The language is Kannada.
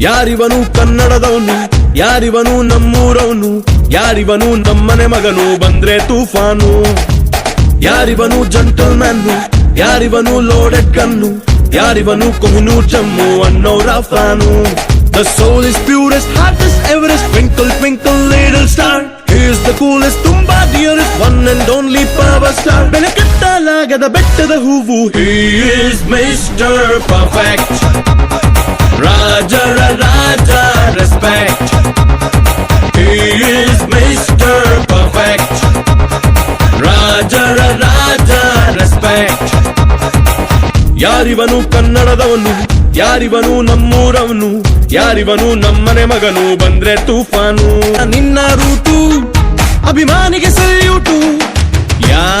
ಯಾರಿವನು ಕನ್ನಡದವನು? ಯಾರಿವನು ನಮ್ಮೂರವನು? ಯಾರಿವನು ನಮ್ಮನೆ ಮಗನು? ಬಂದ್ರೆ ತೂಫಾನು. ಯಾರಿವನು ಜಂಟಲ್ ಮ್ಯಾನು ಯಾರಿವನು ಲೋಡೆಡ್ ಕನ್ನು ಯಾರಿವನು ಕೊಹಿನು ಚಮ್ಮು ಅನ್ನೋ ರಾಫಾನು the soul is purest heart is Everest twinkle twinkle little star is the cool is ತುಂಬಾ dear one and only power star ಬೆಲೆ ಕಟ್ಟಲಾಗದ ಬೆಟ್ಟದ ಹೂವು ಹೀ ಇಸ್ ಮಿಸ್ಟರ್ ಪರ್ಫೆಕ್ಟ್ ರಾಜರ ರಾಜ respect He is Mr. Perfect. ರಾಜರ ರಾಜ ರೆಸ್ಪೆಕ್ಟ್ ಯಾರಿವನು ಕನ್ನಡದವನು, ಯಾರಿವನು ನಮ್ಮೂರವನು, ಯಾರಿವನು ನಮ್ಮನೆ ಮಗನು ಬಂದ್ರೆ ತೂಫಾನು ನಿನ್ನ ರೂಟು, ಅಭಿಮಾನಿಗೆ ಸಲ್ಯೂಟು ಯಾರೇ